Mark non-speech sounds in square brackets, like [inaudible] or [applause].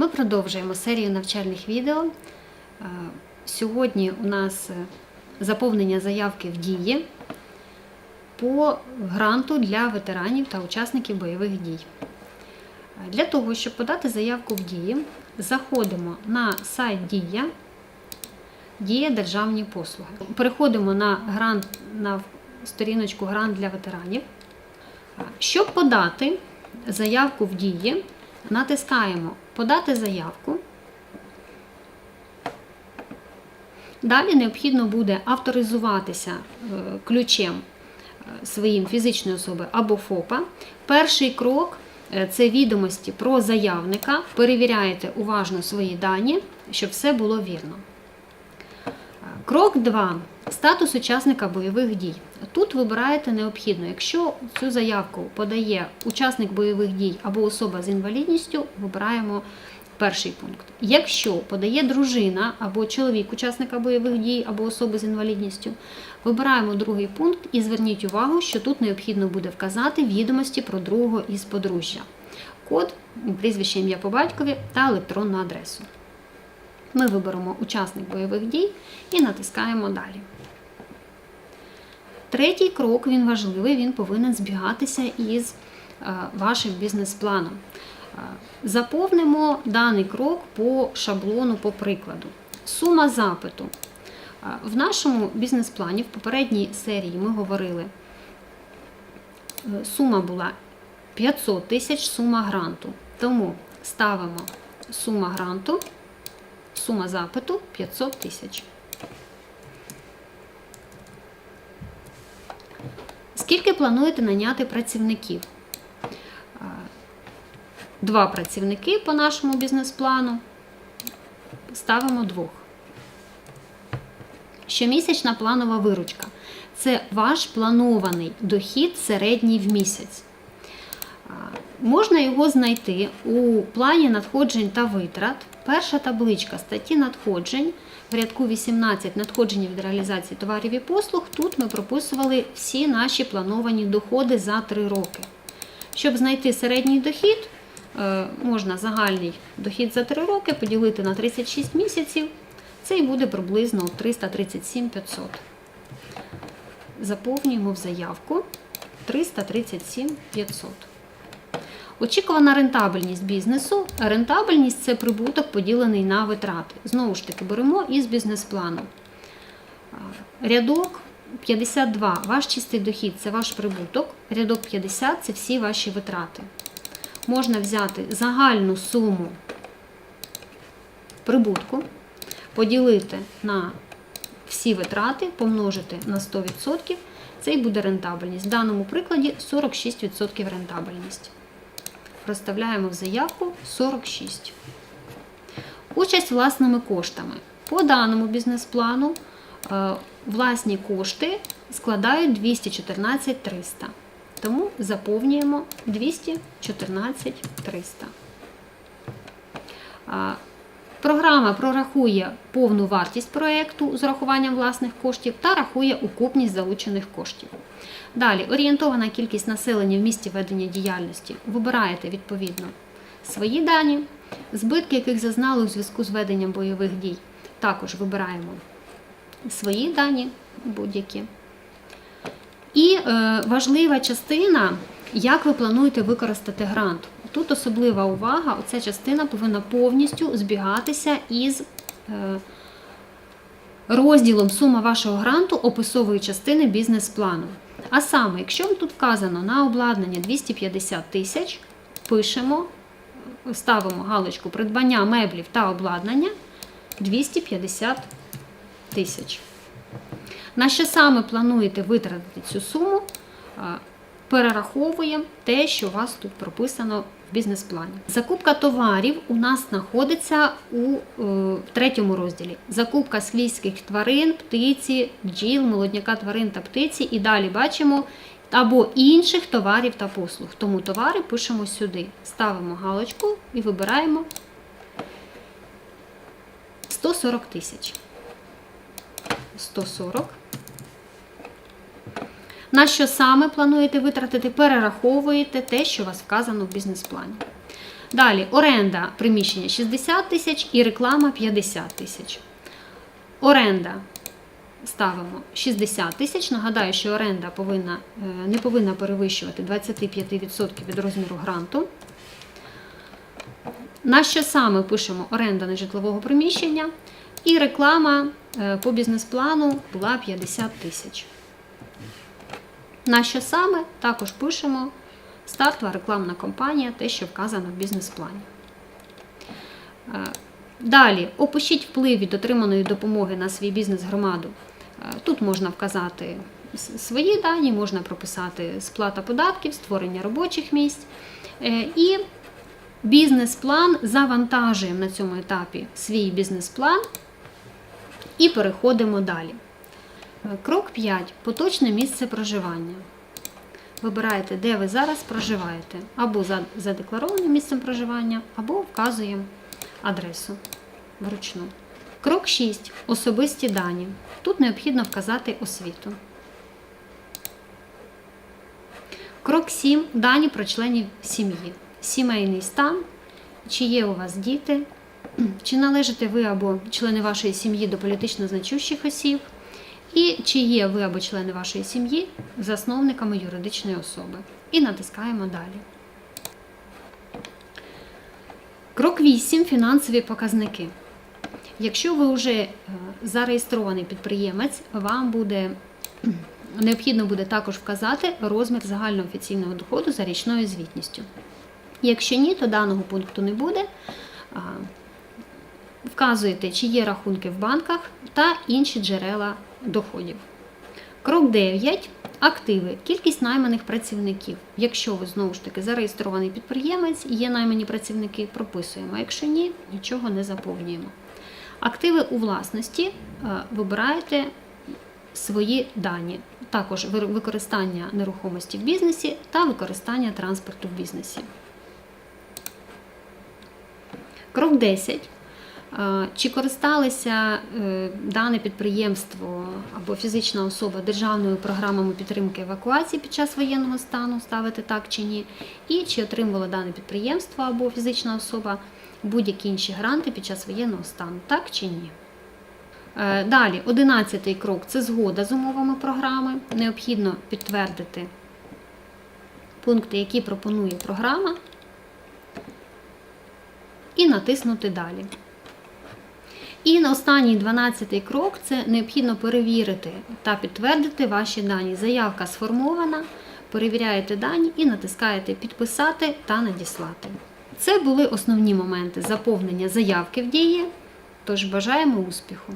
Ми продовжуємо серію навчальних відео. Е, Сьогодні у нас е, заповнення заявки в дії по гранту для ветеранів та учасників бойових дій. Для того, щоб подати заявку в дії, заходимо на сайт Дія, Дія Державні послуги. Переходимо на грант на сторіночку Грант для ветеранів. Е, Щоб подати заявку в дії, натискаємо Подати заявку. Далі необхідно буде авторизуватися е, ключем е, своїм фізичної особи або ФОПа. Перший крок е, це відомості про заявника. Перевіряєте уважно свої дані, щоб все було вірно. Крок 2. Статус учасника бойових дій. Тут вибираєте необхідно. Якщо цю заявку подає учасник бойових дій або особа з інвалідністю, вибираємо перший пункт. Якщо подає дружина або чоловік учасника бойових дій або особи з інвалідністю, вибираємо другий пункт і зверніть увагу, що тут необхідно буде вказати відомості про другого із подружжя. Код, прізвище ім'я по батькові та електронну адресу. Ми виберемо учасник бойових дій і натискаємо далі. Третій крок він важливий, він повинен збігатися із е, вашим бізнес-планом. Е, Заповнимо даний крок по шаблону, по прикладу. Сума запиту. Е, В нашому бізнес-плані в попередній серії ми говорили, сума була 500 тисяч, сума гранту. Тому ставимо сума гранту, сума запиту 500 тисяч. Скільки плануєте наняти працівників? Два працівники по нашому бізнес-плану. Ставимо двох. Щомісячна планова виручка. Це ваш планований дохід середній в місяць. Можна його знайти у плані надходжень та витрат. Перша табличка статті надходжень в рядку 18 надходження від реалізації товарів і послуг. Тут ми прописували всі наші плановані доходи за 3 роки. Щоб знайти середній дохід, е, можна загальний дохід за 3 роки поділити на 36 місяців. Це і буде приблизно 337 500. Заповнюємо в заявку 337 500. Очікувана рентабельність бізнесу. Рентабельність це прибуток поділений на витрати. Знову ж таки, беремо із бізнес-плану. Рядок 52 ваш чистий дохід це ваш прибуток. Рядок 50 це всі ваші витрати. Можна взяти загальну суму прибутку, поділити на всі витрати, помножити на 100%. Це і буде рентабельність. В даному прикладі 46% рентабельність проставляємо в заявку 46. Участь власними коштами. По даному бізнес-плану е, власні кошти складають 214 300. Тому заповнюємо 214 300. Програма прорахує повну вартість проєкту з урахуванням власних коштів та рахує укупність залучених коштів. Далі, орієнтована кількість населення в місті ведення діяльності. Вибираєте відповідно свої дані, збитки, яких зазнали у зв'язку з веденням бойових дій. Також вибираємо свої дані будь-які. І е, важлива частина, як ви плануєте використати грант. Тут особлива увага, оця частина повинна повністю збігатися із е, розділом сума вашого гранту описової частини бізнес-плану. А саме, якщо вам тут вказано на обладнання 250 тисяч, пишемо, ставимо галочку придбання меблів та обладнання 250 тисяч. На що саме плануєте витратити цю суму, а, перераховуємо те, що у вас тут прописано бізнес-плані. Закупка товарів у нас знаходиться у е, третьому розділі. Закупка свійських тварин, птиці, бджіл, молодняка тварин та птиці. І далі бачимо або інших товарів та послуг. Тому товари пишемо сюди. Ставимо галочку і вибираємо 140 тисяч. 140. На що саме плануєте витратити, перераховуєте те, що у вас вказано в бізнес-плані. Далі оренда приміщення 60 тисяч і реклама 50 тисяч. Оренда ставимо 60 тисяч. Нагадаю, що оренда повинна, е, не повинна перевищувати 25% від розміру гранту. На що саме пишемо оренда нежитлового приміщення і реклама е, по бізнес-плану була 50 тисяч. На що саме також пишемо стартова рекламна кампанія, те, що вказано в бізнес-плані. Е, Далі опишіть вплив від отриманої допомоги на свій бізнес-громаду. Е, Тут можна вказати свої дані, можна прописати сплата податків, створення робочих місць. Е, І бізнес-план завантажуємо на цьому етапі свій бізнес-план і переходимо далі. Е, Крок 5. Поточне місце проживання. Вибираєте, де ви зараз проживаєте, або за задекларованим місцем проживання, або вказуємо адресу вручну. Крок 6. Особисті дані. Тут необхідно вказати освіту. Крок 7. Дані про членів сім'ї. Сімейний стан, чи є у вас діти, [clears throat] чи належите ви або члени вашої сім'ї до політично значущих осіб, і чи є ви або члени вашої сім'ї засновниками юридичної особи. І натискаємо далі. Крок 8. Фінансові показники. Якщо ви вже е, зареєстрований підприємець, вам буде [clears throat] необхідно буде також вказати розмір загального офіційного доходу за річною звітністю. Якщо ні, то даного пункту не буде. Вказуєте, чи є рахунки в банках та інші джерела доходів. Крок 9. Активи. Кількість найманих працівників. Якщо ви знову ж таки зареєстрований підприємець, є наймані працівники, прописуємо. Якщо ні, нічого не заповнюємо. Активи у власності е, вибираєте свої дані. Також використання нерухомості в бізнесі та використання транспорту в бізнесі. Крок 10. Чи користалися е, дане підприємство або фізична особа державними програмами підтримки евакуації під час воєнного стану, ставити так чи ні, і чи отримувало дане підприємство або фізична особа будь-які інші гранти під час воєнного стану, так чи ні. Е, Далі, одинадцятий крок це згода з умовами програми. Необхідно підтвердити пункти, які пропонує програма, і натиснути Далі. І на останній 12 крок це необхідно перевірити та підтвердити ваші дані. Заявка сформована, перевіряєте дані і натискаєте Підписати та надіслати. Це були основні моменти заповнення заявки в дії. Тож бажаємо успіху!